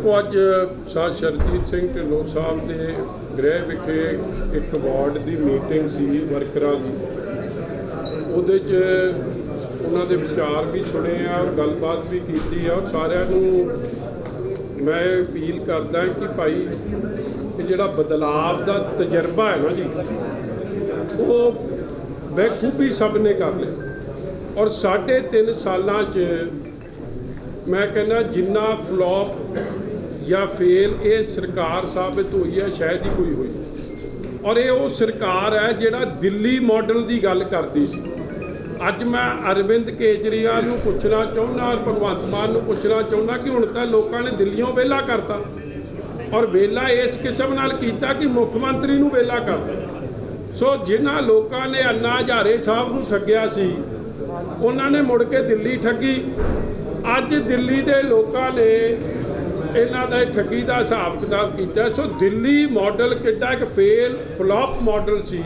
ਦੇਖੋ, ਅੱਜ ਸਾਧ ਸ਼ਰਜੀਤ ਸਿੰਘ ਢਿੱਲੋਂ ਸਾਹਿਬ ਦੇ ਗ੍ਰਹਿ ਵਿਖੇ ਇੱਕ ਵਾਰਡ ਦੀ ਮੀਟਿੰਗ ਸੀ ਵਰਕਰਾਂ ਦੀ। ਉਹਦੇ 'ਚ ਉਹਨਾਂ ਦੇ ਵਿਚਾਰ ਵੀ ਸੁਣੇ ਆ ਔਰ ਗੱਲਬਾਤ ਵੀ ਕੀਤੀ ਆ। ਔਰ ਸਾਰਿਆਂ ਨੂੰ ਮੈਂ ਅਪੀਲ ਕਰਦਾ ਕਿ ਭਾਈ, ਇਹ ਜਿਹੜਾ ਬਦਲਾਵ ਦਾ ਤਜਰਬਾ ਹੈ ਨਾ ਜੀ, ਉਹ ਬਖੂਬੀ ਸਭ ਨੇ ਕਰ ਲਿਆ। ਔਰ ਸਾਢੇ ਤਿੰਨ ਸਾਲਾਂ 'ਚ ਮੈਂ ਕਹਿੰਦਾ, ਜਿੰਨਾ ਫਲॉप ਜਾਂ ਫੇਲ, ਇਹ ਸਰਕਾਰ ਸਾਬਿਤ ਹੋਈ ਹੈ, ਸ਼ਾਇਦ ਹੀ ਕੋਈ ਹੋਈ। ਔਰ ਇਹ ਉਹ ਸਰਕਾਰ ਹੈ ਜਿਹੜਾ ਦਿੱਲੀ ਮਾਡਲ ਦੀ ਗੱਲ ਕਰਦੀ ਸੀ। ਅੱਜ ਮੈਂ ਅਰਵਿੰਦ ਕੇਜਰੀਵਾਲ ਨੂੰ ਪੁੱਛਣਾ ਚਾਹੁੰਦਾ ਔਰ ਭਗਵੰਤ ਮਾਨ ਨੂੰ ਪੁੱਛਣਾ ਚਾਹੁੰਦਾ ਕਿ ਹੁਣ ਤਾਂ ਲੋਕਾਂ ਨੇ ਦਿੱਲੀੋਂ ਵਿਹਲਾ ਕਰਤਾ। ਔਰ ਵਿਹਲਾ ਇਸ ਕਿਸਮ ਨਾਲ ਕੀਤਾ ਕਿ ਮੁੱਖ ਮੰਤਰੀ ਨੂੰ ਵਿਹਲਾ ਕਰਤਾ। ਸੋ ਜਿਨ੍ਹਾਂ ਲੋਕਾਂ ਨੇ ਅੰਨਾ ਹਜ਼ਾਰੇ ਸਾਹਿਬ ਨੂੰ ਠੱਗਿਆ ਸੀ, ਉਹਨਾਂ ਨੇ ਮੁੜ ਕੇ ਦਿੱਲੀ ਠੱਗੀ। ਅੱਜ ਦਿੱਲੀ ਦੇ ਲੋਕਾਂ ਨੇ ਇਹਨਾਂ ਦਾ ਠੱਗੀ ਦਾ ਹਿਸਾਬ ਕਿਤਾਬ ਕੀਤਾ। ਸੋ ਦਿੱਲੀ ਮਾਡਲ ਕਿੱਡਾ ਇੱਕ ਫੇਲ ਫਲॉप ਮਾਡਲ ਸੀ।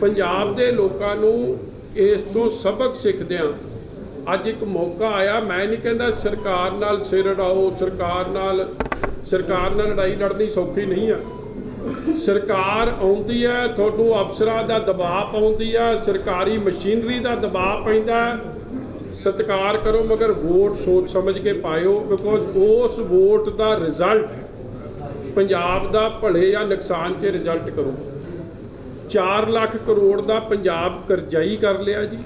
ਪੰਜਾਬ ਦੇ ਲੋਕਾਂ ਨੂੰ ਇਸ ਤੋਂ ਸਬਕ ਸਿੱਖਦਿਆਂ ਅੱਜ ਇੱਕ ਮੌਕਾ ਆਇਆ। ਮੈਂ ਨਹੀਂ ਕਹਿੰਦਾ ਸਰਕਾਰ ਨਾਲ ਸਿਰ ਅਡਾਓ ਸਰਕਾਰ ਨਾਲ ਸਰਕਾਰ ਨਾਲ ਲੜਾਈ ਲੜਨੀ ਸੌਖੀ ਨਹੀਂ ਆ। ਸਰਕਾਰ ਆਉਂਦੀ ਹੈ ਤੁਹਾਨੂੰ ਅਫਸਰਾਂ ਦਾ ਦਬਾਅ ਪਾਉਂਦੀ ਆ, ਸਰਕਾਰੀ ਮਸ਼ੀਨਰੀ ਦਾ ਦਬਾਅ ਪੈਂਦਾ। ਸਤਿਕਾਰ ਕਰੋ, ਮਗਰ ਵੋਟ ਸੋਚ ਸਮਝ ਕੇ ਪਾਇਓ ਬਿਕੋਜ਼ ਉਸ ਵੋਟ ਦਾ ਰਿਜ਼ਲਟ ਪੰਜਾਬ ਦਾ ਭਲੇ ਜਾਂ ਨੁਕਸਾਨ 'ਚ ਰਿਜ਼ਲਟ ਕਰੋ। 4 ਲੱਖ ਕਰੋੜ ਦਾ ਪੰਜਾਬ ਕਰਜ਼ਾਈ ਕਰ ਲਿਆ ਜੀ।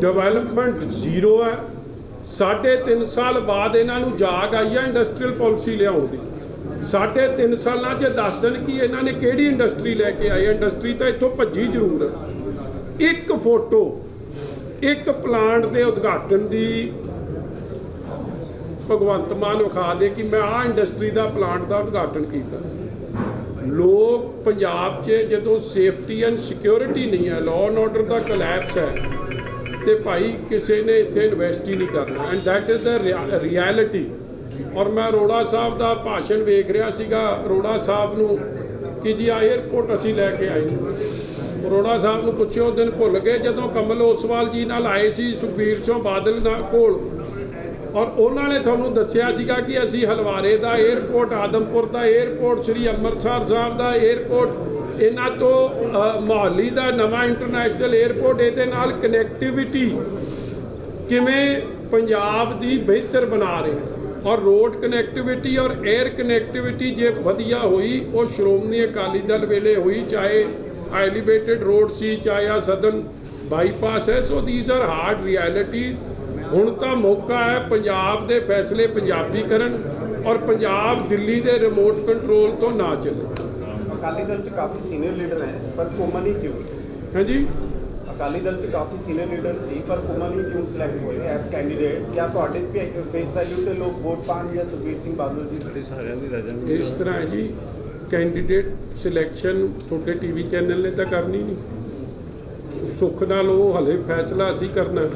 ਡਿਵੈਲਪਮੈਂਟ ਜ਼ੀਰੋ ਹੈ। ਸਾਢੇ ਤਿੰਨ ਸਾਲ ਬਾਅਦ ਇਹਨਾਂ ਨੂੰ ਜਾਗ ਆਈ ਹੈ ਇੰਡਸਟਰੀਅਲ ਪਾਲਿਸੀ ਲਿਆਉਣ ਦੀ। ਸਾਢੇ ਤਿੰਨ ਸਾਲਾਂ 'ਚ ਦੱਸ ਦੇਣ ਕਿ ਇਹਨਾਂ ਨੇ ਕਿਹੜੀ ਇੰਡਸਟਰੀ ਲੈ ਕੇ ਆਈ ਇੰਡਸਟਰੀ ਤਾਂ ਇੱਥੋਂ ਭੱਜੀ ਜ਼ਰੂਰ ਹੈ। ਇੱਕ ਫੋਟੋ ਇੱਕ ਪਲਾਂਟ ਦੇ ਉਦਘਾਟਨ ਦੀ ਭਗਵੰਤ ਮਾਨ ਵਿਖਾ ਦੇ ਕਿ ਮੈਂ ਆਹ ਇੰਡਸਟਰੀ ਦਾ ਪਲਾਂਟ ਦਾ ਉਦਘਾਟਨ ਕੀਤਾ। ਲੋਕ ਪੰਜਾਬ 'ਚ ਜਦੋਂ ਸੇਫਟੀ ਐਂਡ ਸਿਕਿਉਰਿਟੀ ਨਹੀਂ ਹੈ ਲਾਅ ਐਂਡ ਆਰਡਰ ਦਾ ਕੋਲੈਪਸ ਹੈ, ਤੇ ਭਾਈ ਕਿਸੇ ਨੇ ਇੱਥੇ ਇਨਵੈਸਟ ਹੀ ਨਹੀਂ ਕਰਨਾ। And that is the reality ਔਰ ਮੈਂ ਅਰੋੜਾ ਸਾਹਿਬ ਦਾ ਭਾਸ਼ਣ ਵੇਖ ਰਿਹਾ ਸੀਗਾ ਅਰੋੜਾ ਸਾਹਿਬ ਨੂੰ ਕਿ ਜੀ ਆ 에어ਪੋਰਟ ਅਸੀਂ ਲੈ ਕੇ ਆਏ। ਅਰੋੜਾ ਸਾਹਿਬ ਨੂੰ ਪੁੱਛਿਓ, ਉਹ ਦਿਨ ਭੁੱਲ ਗਏ ਜਦੋਂ ਕਮਲ ਓਸਵਾਲ ਜੀ ਨਾਲ ਆਏ ਸੀ ਸੁਖਬੀਰ ਸਿੰਘ ਬਾਦਲ ਨਾਲ ਕੋਲ। ਔਰ ਉਹਨਾਂ ਨੇ ਤੁਹਾਨੂੰ ਦੱਸਿਆ ਸੀਗਾ ਕਿ ਅਸੀਂ ਹਲਵਾਰੇ ਦਾ 에ਅਰਪੋਰਟ ਆਦਮਪੁਰ ਦਾ 에ਅਰਪੋਰਟ ਸ੍ਰੀ ਅੰਮ੍ਰਿਤਸਰ ਸਾਹਿਬ ਦਾ 에ਅਰਪੋਰਟ ਇਹਨਾਂ ਤੋਂ ਮੋਹਾਲੀ ਦਾ ਨਵਾਂ ਇੰਟਰਨੈਸ਼ਨਲ 에ਅਰਪੋਰਟ ਇਹਦੇ ਨਾਲ ਕਨੈਕਟੀਵਿਟੀ ਕਿਵੇਂ ਪੰਜਾਬ ਦੀ ਬਿਹਤਰ ਬਣਾ ਰਹੇ ਔਰ ਰੋਡ ਕਨੈਕਟੀਵਿਟੀ ਔਰ 에ਅਰ ਕਨੈਕਟੀਵਿਟੀ ਜੇ ਵਧੀਆ ਹੋਈ, ਉਹ ਸ਼੍ਰੋਮਣੀ ਅਕਾਲੀ ਦਲ ਵੇਲੇ ਹੋਈ, ਚਾਹੇ ਐਲੀਵੇਟਡ ਰੋਡ ਸੀ ਚਾਹੇ ਆ ਸਦਨ ਬਾਈਪਾਸ ਹੈ so these are hard realities ਹੁਣ ਤਾਂ ਮੌਕਾ ਹੈ ਪੰਜਾਬ ਦੇ ਫੈਸਲੇ ਪੰਜਾਬੀ ਕਰਨ ਔਰ ਪੰਜਾਬ ਦਿੱਲੀ ਦੇ ਰਿਮੋਟ ਕੰਟਰੋਲ ਤੋਂ ਨਾ ਚੱਲੇ। ਅਕਾਲੀ ਦਲ 'ਚ ਕਾਫੀ ਸੀਨੀਅਰ ਲੀਡਰ ਹੈ ਪਰ ਕੋਮਲ ਹੀ ਕਿਉਂ? ਹਾਂਜੀ? ਅਕਾਲੀ ਦਲ 'ਚ ਕਾਫੀ ਸੀਨੀਅਰ ਲੀਡਰ ਸੀ ਪਰ ਕੋਮਲ ਹੀ ਕਿਉਂ ਸਿਲੈਕਟ ਹੋਏ ਐਸ ਕੈਂਡੀਡੇਟ ਕਿਆ ਤੁਹਾਡੇ ਫੇਸ ਵੈਲਿਊ ਤੇ ਲੋਕ ਵੋਟ ਪਾਣ ਜਾਂ ਸੁਖਬੀਰ ਸਿੰਘ ਬਾਦਲ ਜੀ ਸਾਡੇ ਸਾਰਿਆਂ ਦੀ ਰਜਨ ਇਸ ਤਰ੍ਹਾਂ ਹੈ ਜੀ। ਕੈਂਡੀਡੇਟ ਸਿਲੈਕਸ਼ਨ ਤੁਹਾਡੇ ਟੀਵੀ ਚੈਨਲ ਨੇ ਤਾਂ ਕਰਨੀ ਨਹੀਂ। ਸੁੱਖ ਨਾਲ ਉਹ ਹਲੇ ਫੈਸਲਾ ਅਸੀਂ ਕਰਨਾ।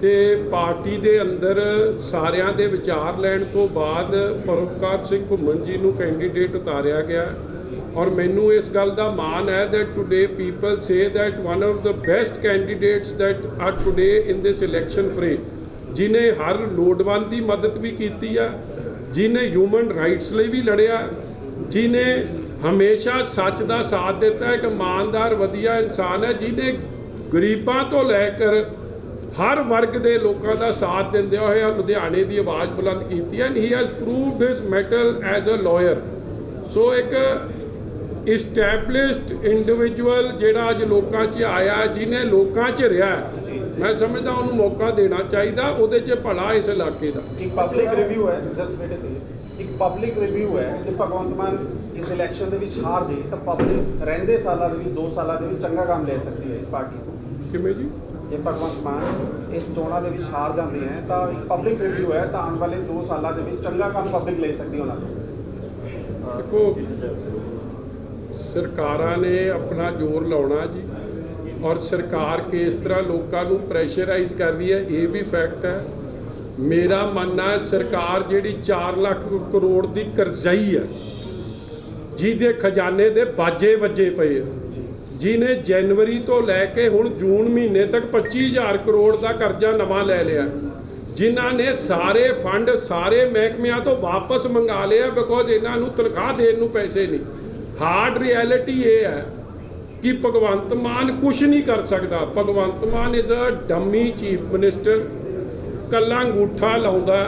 ਤੇ ਪਾਰਟੀ ਦੇ ਅੰਦਰ ਸਾਰਿਆਂ ਦੇ ਵਿਚਾਰ ਲੈਣ ਤੋਂ ਬਾਅਦ ਪਰਮਕਾਰ ਸਿੰਘ ਘੁੰਮਣ ਜੀ ਨੂੰ ਕੈਂਡੀਡੇਟ ਉਤਾਰਿਆ ਗਿਆ। ਔਰ ਮੈਨੂੰ ਇਸ ਗੱਲ ਦਾ ਮਾਣ ਹੈ that today people say that one of the best candidates that are today in this election fray ਜਿਨੇ ਹਰ ਲੋੜਵੰਦ ਦੀ ਮਦਦ ਵੀ ਕੀਤੀ ਆ, ਜਿਨੇ ਹਿਊਮਨ ਰਾਈਟਸ ਲਈ ਵੀ ਲੜਿਆ ਜਿਨੇ ਹਮੇਸ਼ਾ ਸੱਚ ਦਾ ਸਾਥ ਦਿੱਤਾ ਇੱਕ ਇਮਾਨਦਾਰ, ਵਧੀਆ ਇਨਸਾਨ ਹੈ ਜਿਨੇ ਗਰੀਬਾਂ ਤੋਂ ਲੈ ਕਰ ਹਰ ਵਰਗ ਦੇ ਲੋਕਾਂ ਦਾ ਸਾਥ ਦਿੰਦੇ ਹੋਏ ਲੁਧਿਆਣੇ ਦੀ ਆਵਾਜ਼ ਬੁਲੰਦ ਕੀਤੀ ਹੈ and he has proved his mettle as a lawyer so ਇੱਕ ਇਸਟੈਬਲਿਸ਼ਡ ਇੰਡੀਵਿਜੂਅਲ ਜਿਹੜਾ ਅੱਜ ਲੋਕਾਂ 'ਚ ਆਇਆ, ਜਿਹਨੇ ਲੋਕਾਂ 'ਚ ਰਿਹਾ ਮੈਂ ਸਮਝਦਾ ਉਹਨੂੰ ਮੌਕਾ ਦੇਣਾ ਚਾਹੀਦਾ ਉਹਦੇ 'ਚ ਭਲਾ ਇਸ ਇਲਾਕੇ ਦਾ। ਇੱਕ ਪਬਲਿਕ ਰਿਵਿਊ ਹੈ ਜਸਟ ਵੇਟ ਸੀ ਇੱਕ ਪਬਲਿਕ ਰਿਵਿਊ ਹੈ ਜੇ ਭਗਵੰਤ ਮਾਨ ਇਸ ਇਲੈਕਸ਼ਨ ਦੇ ਵਿੱਚ ਹਾਰ ਜੇ ਤਾਂ ਪਬਲਿਕ ਰਹਿੰਦੇ ਸਾਲਾਂ ਦੇ ਵਿੱਚ 2 ਸਾਲਾਂ ਦੇ ਵਿੱਚ ਚੰਗਾ ਕੰਮ ਲੈ ਸਕਦੀ ਹੈ ਇਸ ਪਾਰਟੀ ਤੋਂ ਕਿਵੇਂ ਜੀ? ਜੇ ਭਗਵੰਤ ਮਾਨ ਇਸ ਚੋਣਾਂ ਦੇ ਵਿੱਚ ਹਾਰ ਜਾਂਦੇ ਹੈ ਤਾਂ ਇੱਕ ਪਬਲਿਕ ਰਿਵਿਊ ਹੈ ਤਾਂ ਆਉਣ ਵਾਲੇ 2 ਸਾਲਾਂ ਦੇ ਵਿੱਚ ਚੰਗਾ ਕੰਮ ਪਬਲਿਕ ਲੈ ਸਕਦੀ ਉਹਨਾਂ ਤੋਂ। ਦੇਖੋ ਸਰਕਾਰਾਂ ਨੇ ਆਪਣਾ ਜ਼ੋਰ ਲਾਉਣਾ ਜੀ। ਔਰ ਸਰਕਾਰ ਕਿਸ ਤਰ੍ਹਾਂ ਲੋਕਾਂ ਨੂੰ ਪ੍ਰੈਸ਼ਰਾਈਜ਼ ਕਰ ਰਹੀ ਹੈ, ਇਹ ਵੀ ਫੈਕਟ ਹੈ। ਮੇਰਾ ਮੰਨਣਾ ਹੈ, ਸਰਕਾਰ ਜਿਹੜੀ 4 ਲੱਖ ਕਰੋੜ ਦੀ ਕਰਜ਼ਾਈ ਹੈ, ਜਿਹਦੇ ਖਜ਼ਾਨੇ ਦੇ ਬਾਜੇ ਵੱਜੇ ਪਏ ਜਿਹਨੇ ਜਨਵਰੀ ਤੋਂ ਲੈ ਕੇ ਹੁਣ ਜੂਨ ਮਹੀਨੇ ਤੱਕ 25000 ਕਰੋੜ ਦਾ ਕਰਜ਼ਾ ਨਵਾਂ ਲੈ ਲਿਆ। ਜਿਨ੍ਹਾਂ ਨੇ ਸਾਰੇ ਫੰਡ ਸਾਰੇ ਮਹਿਕਮਿਆਂ ਤੋਂ ਵਾਪਸ ਮੰਗਾ ਲਿਆ ਬਿਕੋਜ਼ ਇਹਨਾਂ ਨੂੰ ਤਨਖਾਹ ਦੇਣ ਨੂੰ ਪੈਸੇ ਨਹੀਂ। ਹਾਰਡ ਰਿਐਲਿਟੀ ਇਹ ਹੈ ਕਿ ਭਗਵੰਤ ਮਾਨ ਕੁਝ ਨਹੀਂ ਕਰ ਸਕਦਾ। Bhagwant Mann is a dummy chief minister ਕੱਲਾ ਅੰਗੂਠਾ ਲਾਉਂਦਾ।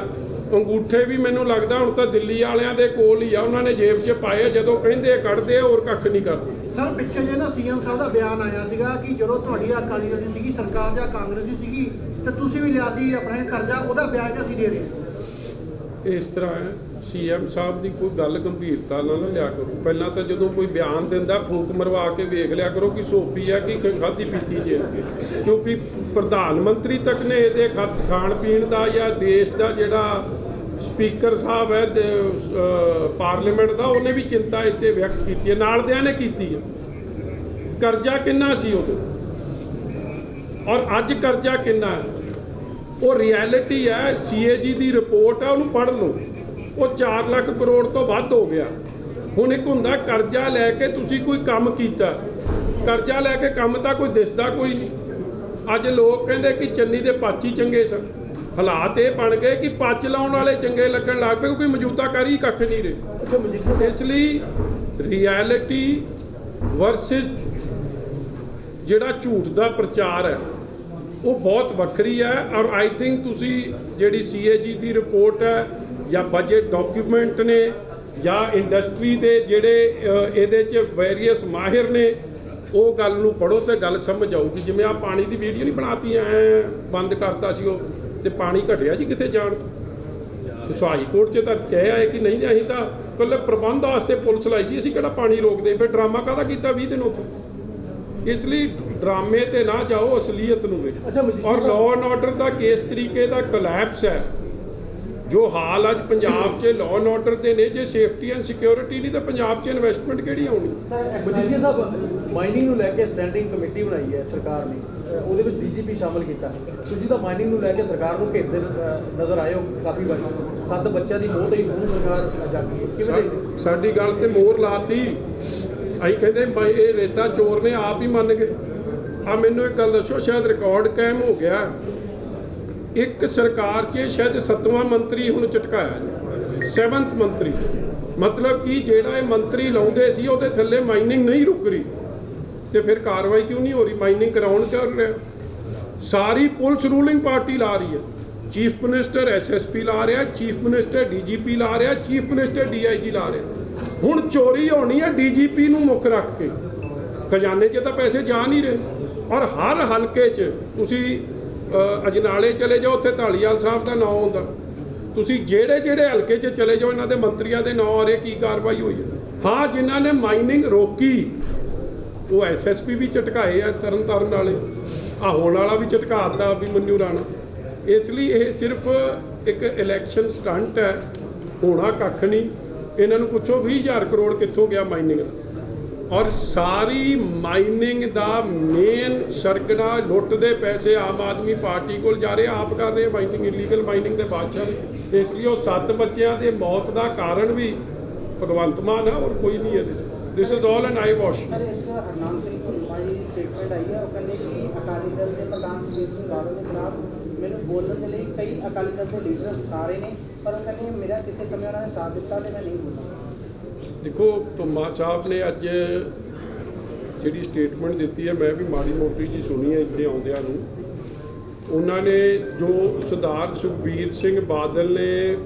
ਅੰਗੂਠੇ ਵੀ ਮੈਨੂੰ ਲੱਗਦਾ ਹੁਣ ਤਾਂ ਦਿੱਲੀ ਵਾਲਿਆਂ ਦੇ ਕੋਲ ਹੀ ਆ। ਉਹਨਾਂ ਨੇ ਜੇਬ 'ਚ ਪਾਏ ਜਦੋਂ ਕਹਿੰਦੇ ਕੱਢਦੇ ਹੋਰ ਕੱਖ ਨਹੀਂ ਕਰਦੇ। ਸਰ ਪਿੱਛੇ ਜੇ ਨਾ ਸੀਐਮ ਸਾਹਿਬ ਦਾ ਬਿਆਨ ਆਇਆ ਸੀਗਾ ਕਿ ਜਦੋਂ ਤੁਹਾਡੀ ਅਕਾਲੀ ਦਲ ਦੀ ਸੀਗੀ ਸਰਕਾਰ ਜਾਂ ਕਾਂਗਰਸ ਦੀ ਸੀਗੀ ਤੇ ਤੁਸੀਂ ਵੀ ਲਿਆ ਸੀ ਆਪਣਾ ਕਰਜ਼ਾ ਉਹਦਾ ਵਿਆਜ ਅਸੀਂ ਦੇ ਰਹੇ ਇਸ ਤਰ੍ਹਾਂ ਹੈ। ਸੀਐਮ ਸਾਹਿਬ ਦੀ ਕੋਈ ਗੱਲ ਗੰਭੀਰਤਾ ਨਾਲ ਨਾ ਲਿਆ ਕਰੋ। ਪਹਿਲਾਂ ਤਾਂ ਜਦੋਂ ਕੋਈ ਬਿਆਨ ਦਿੰਦਾ, ਫੂਕ ਮਰਵਾ ਕੇ ਵੇਖ ਲਿਆ ਕਰੋ ਕਿ ਸੋਫੀ ਹੈ ਕਿ ਖਾਦੀ ਪੀਤੀ ਜੇ। ਕਿਉਂਕਿ ਪ੍ਰਧਾਨ ਮੰਤਰੀ ਤੱਕ ਨੇ ਇਹਦੇ ਖਾ- ਖਾਣ ਪੀਣ ਦਾ ਜਾਂ ਦੇਸ਼ ਦਾ ਜਿਹੜਾ ਸਪੀਕਰ ਸਾਹਿਬ ਹੈ ਪਾਰਲੀਮੈਂਟ ਦਾ, ਉਹਨੇ ਵੀ ਚਿੰਤਾ ਇੱਥੇ ਵਿਅਕਤ ਕੀਤੀ ਹੈ। ਨਾਲ ਦਿਆਂ ਨੇ ਕੀਤੀ ਹੈ। ਕਰਜ਼ਾ ਕਿੰਨਾ ਸੀ ਉਦੋਂ ਔਰ ਅੱਜ ਕਰਜ਼ਾ ਕਿੰਨਾ ਹੈ? ਉਹ ਰਿਐਲਿਟੀ ਹੈ ਸੀਏਜੀ ਦੀ ਰਿਪੋਰਟ ਹੈ ਉਹਨੂੰ ਪੜ੍ਹ ਲਓ। ਉਹ 4 ਲੱਖ ਕਰੋੜ ਤੋਂ ਵੱਧ ਹੋ ਗਿਆ। ਹੁਣ ਇੱਕ ਹੁੰਦਾ ਕਰਜ਼ਾ ਲੈ ਕੇ ਤੁਸੀਂ ਕੋਈ ਕੰਮ ਕੀਤਾ। ਕਰਜ਼ਾ ਲੈ ਕੇ ਕੰਮ ਤਾਂ ਕੋਈ ਦਿਸਦਾ ਕੋਈ ਨਹੀਂ। ਅੱਜ ਲੋਕ ਕਹਿੰਦੇ ਕਿ ਚੰਨੀ ਦੇ ਪੱਚ ਚੰਗੇ ਸਨ। ਹਾਲਾਤ ਇਹ ਬਣ ਗਏ ਕਿ ਪੱਚ ਲਾਉਣ ਵਾਲੇ ਚੰਗੇ ਲੱਗਣ ਲੱਗ ਪਏ ਕਿਉਂਕਿ ਮੌਜੂਦਾ ਕਰ ਹੀ ਕੱਖ ਨਹੀਂ ਰਹੇ। ਇਸ ਲਈ ਰਿਐਲਿਟੀ ਵਰਸਸ ਜਿਹੜਾ ਝੂਠ ਦਾ ਪ੍ਰਚਾਰ ਹੈ ਉਹ ਬਹੁਤ ਵੱਖਰੀ ਹੈ। ਔਰ ਆਈ ਥਿੰਕ ਤੁਸੀਂ ਜਿਹੜੀ ਸੀਏਜੀ ਦੀ ਰਿਪੋਰਟ ਹੈ ਜਾਂ ਬਜਟ ਡਾਕੂਮੈਂਟ ਨੇ ਜਾਂ ਇੰਡਸਟਰੀ ਦੇ ਜਿਹੜੇ ਇਹਦੇ 'ਚ ਵੇਰੀਅਸ ਮਾਹਿਰ ਨੇ ਉਹ ਗੱਲ ਨੂੰ ਪੜੋ ਤੇ ਗੱਲ ਸਮਝ ਆਊਗੀ। ਜਿਵੇਂ ਆ ਪਾਣੀ ਦੀ ਵੀਡੀਓ ਨਹੀਂ ਬਣਾਤੀ ਐ ਬੰਦ ਕਰਤਾ ਸੀ ਉਹ ਤੇ ਪਾਣੀ ਘਟਿਆ ਜੀ ਕਿੱਥੇ ਜਾਣ? ਸੁਹਾਈ ਕੋਰਟ 'ਚ ਤਾਂ ਕਿਹਾ ਹੈ ਕਿ ਨਹੀਂ ਅਸੀਂ ਤਾਂ ਕੱਲੇ ਪ੍ਰਬੰਧ ਵਾਸਤੇ ਪੁਲਿਸ ਲਾਈ ਸੀ ਅਸੀਂ ਕਿਹੜਾ ਪਾਣੀ ਰੋਕਦੇ? ਫਿਰ ਡਰਾਮਾ ਕਾਹਦਾ ਕੀਤਾ 20 ਦਿਨ ਉੱਥੇ? ਇਸ ਲਈ ਡਰਾਮੇ ਤੇ ਨਾ ਜਾਓ ਅਸਲੀਅਤ ਨੂੰ ਵੇਖੋ। ਔਰ ਲਾਅ ਐਂਡ ਆਰਡਰ ਦਾ ਕੇਸ ਤਰੀਕੇ ਦਾ ਕੋਲੈਪਸ ਹੈ। ਜੋ ਹਾਲ ਅੱਜ ਪੰਜਾਬ 'ਚ ਲਾਅ ਐਂਡ ਆਰਡਰ ਦੇ ਨੇ ਜੇ ਸੇਫਟੀ ਐਂਡ ਸਿਕਿਉਰਿਟੀ ਨਹੀਂ ਤਾਂ ਪੰਜਾਬ 'ਚ ਇਨਵੈਸਟਮੈਂਟ ਕਿਹੜੀ ਆਉਣੀ? ਮਜੀਠੀਆ ਸਾਹਿਬ ਮਾਈਨਿੰਗ ਨੂੰ ਲੈ ਕੇ ਸਟੈਂਡਿੰਗ ਕਮੇਟੀ ਬਣਾਈ ਹੈ ਸਰਕਾਰ ਨੇ। ਉਹਦੇ ਵਿੱਚ ਡੀਜੀਪੀ ਸ਼ਾਮਲ ਕੀਤਾ। ਤੁਸੀਂ ਤਾਂ ਮਾਈਨਿੰਗ ਨੂੰ ਲੈ ਕੇ ਸਰਕਾਰ ਨੂੰ ਘੇਰਦੇ ਨਜ਼ਰ ਹੋ ਕਾਫੀ ਵਾਰੀ। ਸੱਤ ਬੱਚਿਆਂ ਦੀ ਮੌਤ ਹੋਈ ਹੁਣ ਸਰਕਾਰ ਜਾਗੀ ਹੈ। ਕਿਵੇਂ ਹੋ? ਸਾਡੀ ਗੱਲ ਤੇ ਮੋਹਰ ਲਾਤੀ। ਅਸੀਂ ਕਹਿੰਦੇ ਮੈਂ ਇਹ ਰੇਤਾ ਚੋਰ ਨੇ ਆਪ ਹੀ ਮੰਨ ਗਏ। ਆ ਮੈਨੂੰ ਇੱਕ ਗੱਲ ਦੱਸੋ ਸ਼ਾਇਦ ਰਿਕਾਰਡ ਕਾਇਮ ਹੋ ਗਿਆ। ਇੱਕ ਸਰਕਾਰ 'ਚ ਸ਼ਾਇਦ ਸੱਤਵਾਂ ਮੰਤਰੀ ਹੁਣ ਚਟਕਾਇਆ ਜੀ ਸੈਵੰਥ ਮੰਤਰੀ। ਮਤਲਬ ਕਿ ਜਿਹੜਾ ਇਹ ਮੰਤਰੀ ਲਾਉਂਦੇ ਸੀ, ਉਹਦੇ ਥੱਲੇ ਮਾਈਨਿੰਗ ਨਹੀਂ ਰੁਕ ਰਹੀ। ਤੇ ਫਿਰ ਕਾਰਵਾਈ ਕਿਉਂ ਨਹੀਂ ਹੋ ਰਹੀ? ਮਾਈਨਿੰਗ ਕਰਾਉਣ ਕਰ ਰਿਹਾ? ਸਾਰੀ ਪੁਲਿਸ ਰੂਲਿੰਗ ਪਾਰਟੀ ਲਾ ਰਹੀ ਹੈ। ਚੀਫ ਮਿਨਿਸਟਰ ਐਸਐਸਪੀ ਲਾ ਰਿਹਾ, ਚੀਫ ਮਿਨਿਸਟਰ ਡੀਜੀਪੀ ਲਾ ਰਿਹਾ, ਚੀਫ ਮਿਨਿਸਟਰ ਡੀਆਈਜੀ ਲਾ ਰਿਹਾ। ਹੁਣ ਚੋਰੀ ਹੋਣੀ ਹੈ ਡੀਜੀਪੀ ਨੂੰ ਮੁੱਖ ਰੱਖ ਕੇ। ਖਜ਼ਾਨੇ 'ਚ ਤਾਂ ਪੈਸੇ ਜਾ ਨਹੀਂ ਰਹੇ। ਔਰ ਹਰ ਹਲਕੇ 'ਚ ਤੁਸੀਂ ਅਜਨਾਲੇ ਚਲੇ ਜਾਓ, ਉੱਥੇ ਢਾਲੀਵਾਲ ਸਾਹਿਬ ਦਾ ਨਾਂ ਆਉਂਦਾ ਤੁਸੀਂ ਜਿਹੜੇ ਜਿਹੜੇ ਹਲਕੇ 'ਚ ਚਲੇ ਜਾਓ, ਇਹਨਾਂ ਦੇ ਮੰਤਰੀਆਂ ਦੇ ਨਾਂ ਆ ਰਹੇ ਕੀ ਕਾਰਵਾਈ ਹੋਈ ਹੈ? ਹਾਂ, ਜਿਨ੍ਹਾਂ ਨੇ ਮਾਈਨਿੰਗ ਰੋਕੀ, ਉਹ ਐਸਐਸਪੀ ਵੀ ਝਟਕਾਏ ਆ ਤਰਨ ਤਾਰਨ ਵਾਲੇ। ਆ ਹੋਣ ਵਾਲਾ ਵੀ ਝਟਕਾਤਾ ਵੀ ਮੰਨੂ ਰਾਣਾ। ਇਸ ਲਈ ਇਹ ਸਿਰਫ ਇੱਕ ਇਲੈਕਸ਼ਨ ਸਟੰਟ ਹੈ, ਹੋਣਾ ਕੱਖ ਨਹੀਂ। ਇਹਨਾਂ ਨੂੰ ਪੁੱਛੋ 20000 ਕਰੋੜ ਕਿੱਥੋਂ ਗਿਆ ਮਾਈਨਿੰਗ ਦਾ। ਔਰ ਸਾਰੀ ਮਾਈਨਿੰਗ ਦਾ ਮੇਨ ਸਰਗਨਾ ਲੁੱਟ ਦੇ ਪੈਸੇ ਆਮ ਆਦਮੀ ਪਾਰਟੀ ਕੋਲ ਜਾ ਰਹੇ, ਆਪ ਕਰ ਰਹੇ, ਮਾਈਨਿੰਗ ਇਲੀਗਲ ਮਾਈਨਿੰਗ ਦੇ ਬਾਦਸ਼ਾਹ ਇਸ ਲਈ ਉਹ ਸੱਤ ਬੱਚਿਆਂ ਦੇ ਮੌਤ ਦਾ ਕਾਰਨ ਵੀ ਭਗਵੰਤ ਮਾਨ ਹੈ ਔਰ ਕੋਈ ਨਹੀਂ ਇਹਦੇ this is all an eyewash sir ਇੱਕ ਹਰਨਾਮ ਸਿੰਘ ਦੀ ਸਟੇਟਮੈਂਟ ਆਈ ਹੈ ਉਹ ਕਹਿੰਦੇ ਕਿ ਅਕਾਲੀ ਦਲ ਦੇ ਪ੍ਰਧਾਨ ਸੁਖਬੀਰ ਸਿੰਘ ਬਾਦਲ ਦੇ ਖਿਲਾਫ ਮੈਨੂੰ ਬੋਲਣ ਦੇ ਲਈ ਕਈ ਅਕਾਲੀ ਦਲ ਦੇ ਲੀਡਰ ਸਾਰੇ ਨੇ, ਪਰ ਉਹ ਕਹਿੰਦੇ ਮੇਰਾ ਕਿਸੇ ਸਮੇਂ ਉਹਨਾਂ ਨੇ ਸਾਥ ਦਿੱਤਾ ਤੇ ਮੈਂ ਨਹੀਂ ਬੋਲਿਆ। ਦੇਖੋ ਧੁੰਮਾ ਸਾਹਿਬ ਨੇ ਅੱਜ ਜਿਹੜੀ ਸਟੇਟਮੈਂਟ ਦਿੱਤੀ ਹੈ, ਮੈਂ ਵੀ ਮਾੜੀ ਮੋਟੀ ਜੀ ਸੁਣੀ ਹੈ ਇੱਥੇ ਆਉਂਦਿਆਂ ਨੂੰ। ਉਹਨਾਂ ਨੇ ਜੋ ਸਰਦਾਰ ਸੁਖਬੀਰ ਸਿੰਘ ਬਾਦਲ ਨੇ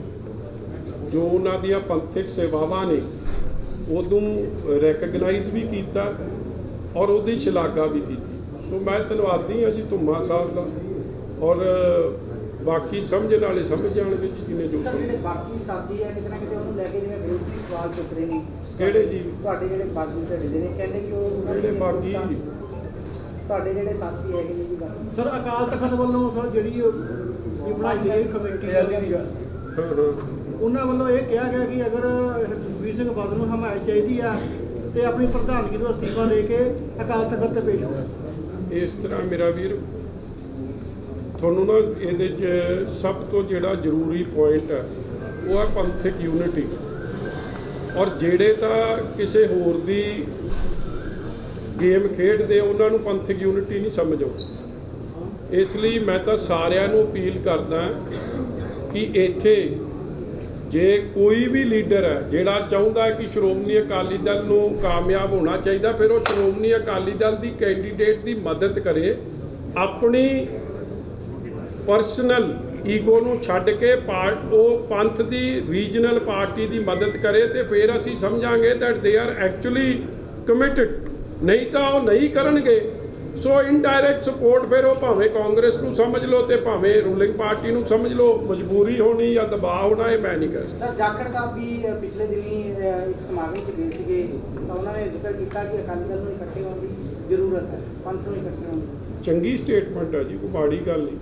ਜੋ ਉਹਨਾਂ ਦੀਆਂ ਪੰਥਕ ਸੇਵਾਵਾਂ ਨੇ ਉਦੋਂ ਰੈਕਗਨਾਈਜ਼ ਵੀ ਕੀਤਾ ਔਰ ਉਹਦੀ ਸ਼ਲਾਘਾ ਵੀ ਕੀਤੀ। ਸੋ ਮੈਂ ਧੰਨਵਾਦੀ ਹਾਂ ਜੀ ਧੁੰਮਾ ਸਾਹਿਬ ਦਾ। ਔਰ ਬਾਕੀ ਸਮਝਣ ਵਾਲੇ ਸਮਝ ਜਾਣਗੇ ਜੀ ਜਿਹਨੇ ਜੋ ਸਮਝ ਬਾਕੀ ਸਾਥੀ ਹੈ ਕਿਤੇ ਨਾ ਕਿਤੇ ਉਹਨੂੰ ਲੈ ਕੇ ਜਿਵੇਂ ਵਿਰੋਧੀ ਸਵਾਲ ਚੁੱਕ ਰਹੇ ਨੇ। ਕਿਹੜੇ ਜੀ? ਤੁਹਾਡੇ ਜਿਹੜੇ ਬਾਗੀ ਦੇ ਨੇ ਕਹਿੰਦੇ ਕਿ ਉਹ ਜਿਹੜੇ ਬਾਗੀ ਤੁਹਾਡੇ ਜਿਹੜੇ ਸਾਥੀ ਹੈਗੇ ਨੇ ਜੀ ਬਾਕੀ। ਸਰ ਅਕਾਲ ਤਖਤ ਵੱਲੋਂ ਸਰ ਜਿਹੜੀ ਉਹ ਵੀ ਬਣਾਈ ਗਈ ਕਮੇਟੀ ਦੀ ਉਹਨਾਂ ਵੱਲੋਂ ਇਹ ਕਿਹਾ ਗਿਆ ਕਿ ਅਗਰ ਸੁਖਬੀਰ ਸਿੰਘ ਬਾਦਲ ਨੂੰ ਹਮਾਇਤ ਚਾਹੀਦੀ ਆ ਤੇ ਆਪਣੀ ਪ੍ਰਧਾਨਗੀ ਤੋਂ ਅਸਤੀਫਾ ਦੇ ਕੇ ਅਕਾਲ ਤਖਤ ਤੇ ਪੇਸ਼ ਹੋਵੇ ਇਸ ਤਰ੍ਹਾਂ ਮੇਰਾ ਵੀਰ ਤੁਹਾਨੂੰ ਨਾ ਇਹਦੇ 'ਚ ਸਭ ਤੋਂ ਜਿਹੜਾ ਜ਼ਰੂਰੀ ਪੁਆਇੰਟ ਹੈ, ਉਹ ਹੈ ਪੰਥਕ ਯੂਨਿਟੀ ਔਰ ਜਿਹੜੇ ਤਾਂ ਕਿਸੇ ਹੋਰ ਦੀ ਗੇਮ ਖੇਡਦੇ, ਉਹਨਾਂ ਨੂੰ ਪੰਥਕ ਯੂਨਿਟੀ ਨਹੀਂ ਸਮਝ ਆਉਂਦੀ। ਇਸ ਲਈ ਮੈਂ ਤਾਂ ਸਾਰਿਆਂ ਨੂੰ ਅਪੀਲ ਕਰਦਾ ਕਿ ਇੱਥੇ ਜੇ ਕੋਈ ਵੀ ਲੀਡਰ ਹੈ, ਜਿਹੜਾ ਚਾਹੁੰਦਾ ਕਿ ਸ਼੍ਰੋਮਣੀ ਅਕਾਲੀ ਦਲ ਨੂੰ ਕਾਮਯਾਬ ਹੋਣਾ ਚਾਹੀਦਾ, ਫਿਰ ਉਹ ਸ਼੍ਰੋਮਣੀ ਅਕਾਲੀ ਦਲ ਦੀ ਕੈਂਡੀਡੇਟ ਦੀ ਮਦਦ ਕਰੇ, ਆਪਣੀ ਪਰਸਨਲ ਈਗੋ ਨੂੰ ਛੱਡ ਕੇ ਪਾਰਟ ਉਹ ਪੰਥ ਦੀ ਰੀਜਨਲ ਪਾਰਟੀ ਦੀ ਮਦਦ ਕਰੇ ਤੇ ਫਿਰ ਅਸੀਂ ਸਮਝਾਂਗੇ that they are actually committed ਨਹੀਂ ਤਾਂ ਉਹ ਨਹੀਂ ਕਰਨਗੇ। ਸੋ ਇਨਡਾਇਰੈਕਟ ਸਪੋਰਟ ਫਿਰ ਉਹ ਭਾਵੇਂ ਕਾਂਗਰਸ ਨੂੰ ਸਮਝ ਲਓ ਤੇ ਭਾਵੇਂ ਰੂਲਿੰਗ ਪਾਰਟੀ ਨੂੰ ਸਮਝ ਲਓ। ਮਜਬੂਰੀ ਹੋਣੀ ਜਾਂ ਦਬਾਅ ਹੋਣਾ ਇਹ ਮੈਂ ਨਹੀਂ ਕਹਿ ਸਕਦਾ। ਸਰ ਜਾਖੜ ਸਾਹਿਬ ਵੀ ਪਿਛਲੇ ਦਿਨੀ ਇੱਕ ਸਮਾਗਮ 'ਚ ਗਏ ਸੀਗੇ। ਤਾਂ ਉਹਨਾਂ ਨੇ ਜ਼ਿਕਰ ਕੀਤਾ ਕਿ ਅਕਾਲੀ ਦਲ ਨੂੰ ਇਕੱਠੇ ਹੋਣ ਦੀ ਜ਼ਰੂਰਤ ਹੈ। ਪੰਥ ਨੂੰ ਇਕੱਠੇ ਹੋਣ ਦੀ। ਚੰਗੀ ਸਟੇਟਮੈਂਟ ਹੈ ਜੀ ਕੋਈ ਮਾੜੀ ਗੱਲ ਨਹੀਂ।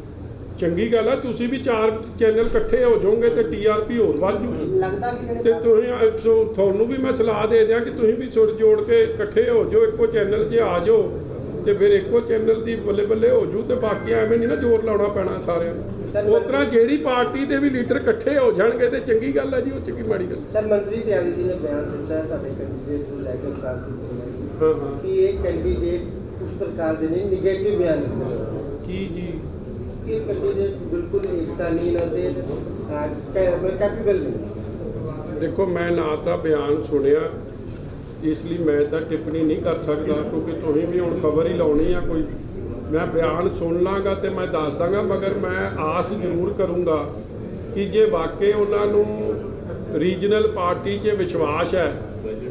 ਚੰਗੀ ਗੱਲ ਹੈ ਤੁਸੀਂ ਵੀ ਚਾਰ ਚੈਨਲ ਇਕੱਠੇ ਹੋ ਜਾਓਗੇ ਤੇ ਟੀਆਰਪੀ ਹੋਰ ਵੱਧ ਜੂ। ਲੱਗਦਾ ਕਿ ਤੇ ਤੁਸੀਂ ਤੁਹਾਨੂੰ ਵੀ ਮੈਂ ਸਲਾਹ ਦੇ ਦਿਆਂ ਕਿ ਤੁਸੀਂ ਵੀ ਸੁਰ ਜੋੜ ਕੇ ਇਕੱਠੇ ਹੋ ਜਾਓ ਇੱਕੋ ਚੈਨਲ 'ਤੇ ਆ ਜਾਓ ਤੇ ਫਿਰ ਇੱਕੋ ਚੈਨਲ ਦੀ ਬੱਲੇ ਬੱਲੇ ਹੋ ਜੂ ਤੇ ਬਾਕੀ ਐਵੇਂ ਨਹੀਂ ਨਾ ਜ਼ੋਰ ਲਾਉਣਾ ਪੈਣਾ ਸਾਰਿਆਂ ਨੂੰ। ਉਸ ਤਰ੍ਹਾਂ ਜਿਹੜੀ ਪਾਰਟੀ ਦੇ ਵੀ ਲੀਡਰ ਇਕੱਠੇ ਹੋ ਜਾਣਗੇ ਤੇ ਚੰਗੀ ਗੱਲ ਹੈ ਜੀ ਉਹ ਚੰਗੀ ਮਾੜੀ ਗੱਲ। ਸਰ ਮੰਤਰੀ ਤਿਆਗੀ ਜੀ ਨੇ ਬਿਆਨ ਦਿੱਤਾ ਸਾਡੇ ਕੈਂਡੀਡੇਟ ਨੂੰ ਲੈ ਕੇ ਸਰਕਾਰ ਹਾਂ ਹਾਂ। ਕਿ ਇਹ ਕੈਂਡੀਡੇਟ ਉਸ ਪ੍ਰਕਾਰ ਦੇ ਨੇ ਨੈਗੇਟਿਵ ਬਿਆਨ ਦਿੱਤੇ। ਕੀ ਜੀ? ਕਿ ਕੈਂਡੀਡੇਟ ਬਿਲਕੁਲ ਏਕਤਾ ਨਹੀਂ ਕੈਪੇਬਲ ਨਹੀਂ। ਦੇਖੋ, ਮੈਂ ਨਾ ਤਾਂ ਬਿਆਨ ਸੁਣਿਆ, ਇਸ ਲਈ ਮੈਂ ਤਾਂ ਟਿੱਪਣੀ ਨਹੀਂ ਕਰ ਸਕਦਾ, ਕਿਉਂਕਿ ਤੁਸੀਂ ਵੀ ਹੁਣ ਖਬਰ ਹੀ ਲਾਉਣੀ ਆ ਕੋਈ। ਮੈਂ ਬਿਆਨ ਸੁਣ ਲਾਂਗਾ ਤੇ ਮੈਂ ਦੱਸ ਦਾਂਗਾ, ਮਗਰ ਮੈਂ ਆਸ ਜ਼ਰੂਰ ਕਰੂੰਗਾ ਕਿ ਜੇ ਵਾਕਈ ਉਹਨਾਂ ਨੂੰ ਰੀਜਨਲ ਪਾਰਟੀ 'ਚ ਵਿਸ਼ਵਾਸ ਹੈ,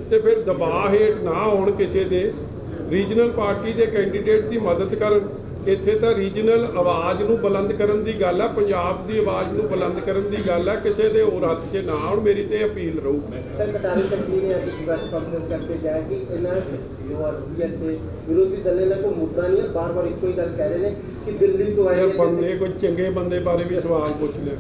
ਤੇ ਫਿਰ ਦਬਾਅ ਹੇਠ ਨਾ ਹੋਣ ਕਿਸੇ ਦੇ। ਰੀਜਨਲ ਪਾਰਟੀ ਦੇ ਕੈਂਡੀਡੇਟ ਦੀ ਮਦਦ ਕਰਨ। ਇੱਥੇ ਤਾਂ ਰੀਜਨਲ ਆਵਾਜ਼ ਨੂੰ ਬੁਲੰਦ ਕਰਨ ਦੀ ਗੱਲ ਆ ਪੰਜਾਬ ਦੀ ਆਵਾਜ਼ ਨੂੰ ਬੁਲੰਦ ਕਰਨ ਦੀ ਗੱਲ ਆ ਕਿਸੇ ਦੇ ਹੋਰ ਹੱਥ 'ਚ ਨਾ ਹੋਣ ਮੇਰੀ ਤੇ ਅਪੀਲ ਰਹੂ। ਸਰ ਕਟਾਰੀ ਕੰਪਨੀ ਨੇ ਅੱਜ ਪ੍ਰੈਸ ਕਾਨਫਰੰਸ ਕਰਕੇ ਕਿਹਾ ਕਿ ਇਹਨਾਂ ਜੋ ਆਰਪੀਐਲ ਤੇ ਵਿਰੋਧੀ ਦਲ ਨੇ ਕੋਈ ਮੁੱਦਾ ਨਹੀਂ ਹੈ ਬਾਰ-ਬਾਰ ਇੱਕੋ ਹੀ ਗੱਲ ਕਹਿ ਰਹੇ ਨੇ ਕਿ ਦਿੱਲੀ ਤੋਂ ਆਏ ਬੰਦੇ ਕੋਈ ਚੰਗੇ ਬੰਦੇ ਬਾਰੇ ਵੀ ਸਵਾਲ ਪੁੱਛ ਲੈ?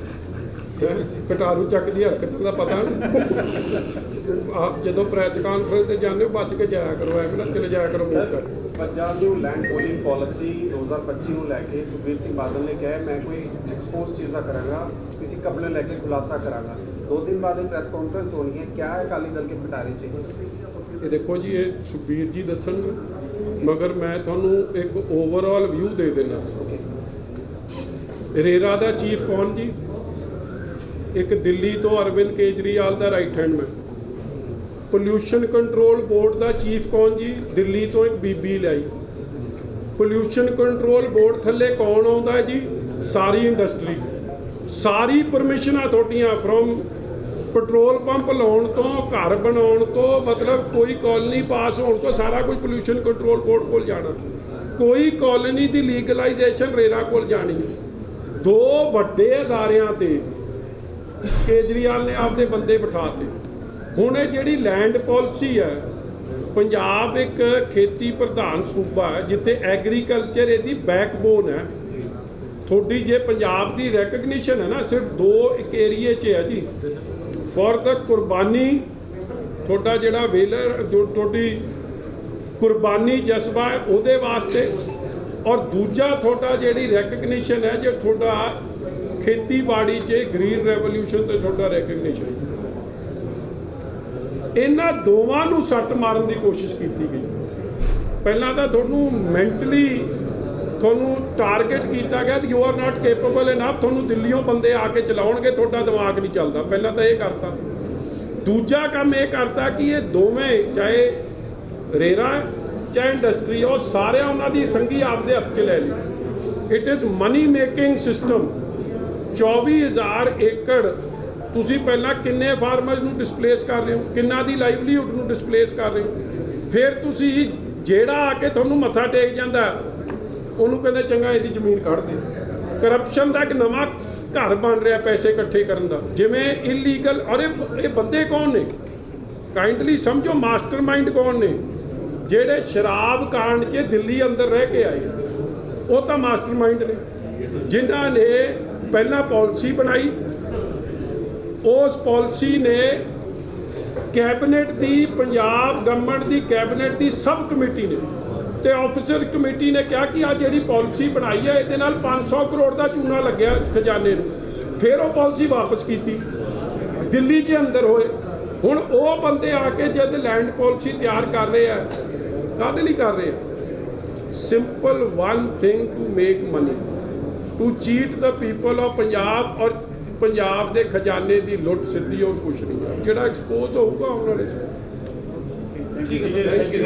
ਕਟਾਰੂ ਚੱਕ ਦੀ ਹਰਕਤ ਦਾ ਪਤਾ ਨਹੀਂ ਆਪ ਜਦੋਂ ਪ੍ਰੈਸ ਕਾਨਫਰੰਸ ਤੇ ਜਾਂਦੇ ਹੋ ਬਚ ਕੇ ਜਾਇਆ ਕਰੋ ਐਵੇਂ ਨਾ ਚਲੇ ਜਾਇਆ ਕਰੋ ਮੂੰਹ ਚੱਕ ਪੰਜਾਬ ਦੀ ਲੈਂਡ ਪੋਲਿੰਗ ਪਾਲਿਸੀ 2025 ਨੂੰ ਲੈ ਕੇ ਸੁਖਬੀਰ ਸਿੰਘ ਬਾਦਲ ਨੇ ਕਿਹਾ ਮੈਂ ਕੋਈ ਐਕਸਪੋਜ਼ ਚੀਜ਼ਾਂ ਕਰਾਂਗਾ ਕਿਸੇ ਕਬਲ ਲੈ ਕੇ ਖੁਲਾਸਾ ਕਰਾਂਗਾ। ਦੋ ਦਿਨ ਬਾਅਦ ਇਹ ਪ੍ਰੈਸ ਕਾਨਫਰੰਸ ਹੋਣੀ ਹੈ। ਕਿਆ ਹੈ ਅਕਾਲੀ ਦਲ ਕੇ ਪਟਾਰੇ ਚ ਇਹ? ਦੇਖੋ ਜੀ ਇਹ ਸੁਖਬੀਰ ਜੀ ਦੱਸਣਗੇ ਮਗਰ ਮੈਂ ਤੁਹਾਨੂੰ ਇੱਕ ਓਵਰਆਲ ਵਿਊ ਦੇ ਦੇਣਾ ਰੇਰਾ ਦਾ ਚੀਫ ਕੌਣ ਜੀ? ਇੱਕ ਦਿੱਲੀ ਤੋਂ ਅਰਵਿੰਦ ਕੇਜਰੀਵਾਲ ਦਾ right hand man pollution control board ਦਾ ਚੀਫ ਕੌਣ ਜੀ? ਦਿੱਲੀ ਤੋਂ ਇੱਕ ਬੀਬੀ ਲਈ ਪੋਲਿਊਸ਼ਨ ਕੰਟਰੋਲ ਬੋਰਡ ਥੱਲੇ ਕੌਣ ਆਉਂਦਾ ਜੀ? ਸਾਰੀ ਇੰਡਸਟਰੀ ਸਾਰੀ ਪਰਮਿਸ਼ਨਾਂ ਤੁਹਾਡੀਆਂ ਫਰੋਮ ਪੈਟਰੋਲ ਪੰਪ ਲਾਉਣ ਤੋਂ, ਘਰ ਬਣਾਉਣ ਤੋਂ, ਮਤਲਬ ਕੋਈ ਕਾਲਨੀ ਪਾਸ ਹੋਣ ਤੋਂ ਸਾਰਾ ਕੁਝ ਪੋਲਿਊਸ਼ਨ ਕੰਟਰੋਲ ਬੋਰਡ ਕੋਲ ਜਾਣਾ। ਕੋਈ ਕਾਲਨੀ ਦੀ ਲੀਗਲਾਈਜੇਸ਼ਨ ਰੇਰਾ ਕੋਲ ਜਾਣੀ। ਦੋ ਵੱਡੇ ਅਦਾਰਿਆਂ ਤੇ ਕੇਜਰੀਵਾਲ ਨੇ ਆਪਦੇ ਬੰਦੇ ਬਿਠਾਤੇ ਹੁਣ ਇਹ ਜਿਹੜੀ ਲੈਂਡ ਪਾਲਿਸੀ ਹੈ ਪੰਜਾਬ ਇੱਕ ਖੇਤੀ ਪ੍ਰਧਾਨ ਸੂਬਾ ਹੈ, ਜਿੱਥੇ ਐਗਰੀਕਲਚਰ ਇਹਦੀ ਬੈਕਬੋਨ ਹੈ। ਤੁਹਾਡੀ ਜੇ ਪੰਜਾਬ ਦੀ ਰੈਕਗਨੀਸ਼ਨ ਹੈ ਨਾ, ਸਿਰਫ ਦੋ ਇੱਕ ਏਰੀਏ 'ਚ ਹੈ ਜੀ। ਫॉर ਦਾ ਕੁਰਬਾਨੀ, ਤੁਹਾਡਾ ਜਿਹੜਾ ਵੇਲਰ ਤੁਹਾਡੀ ਕੁਰਬਾਨੀ ਜਜ਼ਬਾ ਹੈ ਉਹਦੇ ਵਾਸਤੇ। ਔਰ ਦੂਜਾ ਤੁਹਾਡਾ ਜਿਹੜੀ ਰੈਕਗਨੀਸ਼ਨ ਹੈ, ਜੇ ਤੁਹਾਡਾ ਖੇਤੀਬਾੜੀ 'ਚ ਗ੍ਰੀਨ ਰੈਵੋਲੂਸ਼ਨ ਤੇ ਤੁਹਾਡਾ ਰੈਕਗਨੀਸ਼ਨ ਇਹਨਾਂ ਦੋਵਾਂ ਨੂੰ ਸੱਟ ਮਾਰਨ ਦੀ ਕੋਸ਼ਿਸ਼ ਕੀਤੀ ਗਈ। ਪਹਿਲਾਂ ਤਾਂ ਤੁਹਾਨੂੰ ਮੈਂਟਲੀ ਤੁਹਾਨੂੰ ਟਾਰਗੇਟ ਕੀਤਾ ਗਿਆ ਕਿ you are not capable enough ਤੁਹਾਨੂੰ ਦਿੱਲੀੋਂ ਬੰਦੇ ਆ ਕੇ ਚਲਾਉਣਗੇ, ਤੁਹਾਡਾ ਦਿਮਾਗ ਨਹੀਂ ਚੱਲਦਾ। ਪਹਿਲਾਂ ਤਾਂ ਇਹ ਕਰਤਾ। ਦੂਜਾ ਕੰਮ ਇਹ ਕਰਤਾ ਕਿ ਇਹ ਦੋਵੇਂ, ਚਾਹੇ ਰੇਰਾ ਚਾਹੇ ਇੰਡਸਟਰੀ ਉਹ ਸਾਰੇ ਉਹਨਾਂ ਦੀ ਸੰਗੀ ਆਪਦੇ ਹੱਥ 'ਚ ਲੈ ਲਈ। It is money making system 24000 ਏਕੜ ਤੁਸੀਂ ਪਹਿਲਾਂ ਕਿੰਨੇ ਫਾਰਮਰਸ ਨੂੰ ਡਿਸਪਲੇਸ ਕਰ ਰਹੇ ਹੋ? ਕਿੰਨਾ ਦੀ ਲਾਈਵਲੀਹੁੱਡ ਨੂੰ ਡਿਸਪਲੇਸ ਕਰ ਰਹੇ ਹੋ? ਫਿਰ ਤੁਸੀਂ ਜਿਹੜਾ ਆ ਕੇ ਤੁਹਾਨੂੰ ਮੱਥਾ ਟੇਕ ਜਾਂਦਾ, ਉਹਨੂੰ ਕਹਿੰਦੇ ਚੰਗਾ ਇਹਦੀ ਜ਼ਮੀਨ ਕੱਢ ਦੇ। ਕਰਪਸ਼ਨ ਦਾ ਇੱਕ ਨਵਾਂ ਘਰ ਬਣ ਰਿਹਾ ਪੈਸੇ ਇਕੱਠੇ ਕਰਨ ਦਾ। ਜਿਵੇਂ ਇਲੀਗਲ ਔਰ ਇਹ ਇਹ ਬੰਦੇ ਕੌਣ ਨੇ? ਕਾਈਂਡਲੀ ਸਮਝੋ ਮਾਸਟਰਮਾਈਂਡ ਕੌਣ ਨੇ? ਜਿਹੜੇ ਸ਼ਰਾਬ ਕਾਂਡ 'ਚ ਦਿੱਲੀ ਅੰਦਰ ਰਹਿ ਕੇ ਆਏ ਉਹ ਤਾਂ ਮਾਸਟਰਮਾਈਂਡ ਨੇ। ਜਿਨ੍ਹਾਂ ਨੇ ਪਹਿਲਾਂ ਪਾਲਿਸੀ ਬਣਾਈ ਉਸ ਪਾਲਿਸੀ ਨੇ ਕੈਬਨਿਟ ਦੀ, ਪੰਜਾਬ ਗਵਰਨਮੈਂਟ ਦੀ ਕੈਬਨਿਟ ਦੀ ਸਬ ਕਮੇਟੀ ਨੇ ਤੇ ਆਫੀਸਰ ਕਮੇਟੀ ਨੇ ਕਿਹਾ ਕਿ ਆ ਜਿਹੜੀ ਪਾਲਿਸੀ ਬਣਾਈ ਹੈ, ਇਹਦੇ ਨਾਲ 500 ਕਰੋੜ ਦਾ ਚੂਨਾ ਲੱਗਿਆ ਖਜ਼ਾਨੇ ਨੂੰ। ਫਿਰ ਉਹ ਪਾਲਿਸੀ ਵਾਪਸ ਕੀਤੀ। ਦਿੱਲੀ 'ਚ ਅੰਦਰ ਹੋਏ, ਹੁਣ ਉਹ ਬੰਦੇ ਆ ਕੇ ਜਦ ਲੈਂਡ ਪਾਲਿਸੀ ਤਿਆਰ ਕਰ ਰਹੇ ਆ, ਕਾਹਦੇ ਲਈ ਕਰ ਰਹੇ ਆ? Simple one thing to make money to cheat the people of Punjab ਔਰ ਪੰਜਾਬ ਦੇ ਖਜ਼ਾਨੇ ਦੀ ਲੁੱਟ ਸਿੱਧੀ ਉਹ ਕੁਛ ਨਹੀਂ ਆ। ਜਿਹੜਾ ਐਕਸਪੋਜ਼ ਹੋਊਗਾ ਆਉਣ ਵਾਲੇ ਠੀਕ ਹੈ ਥੈਂਕ ਯੂ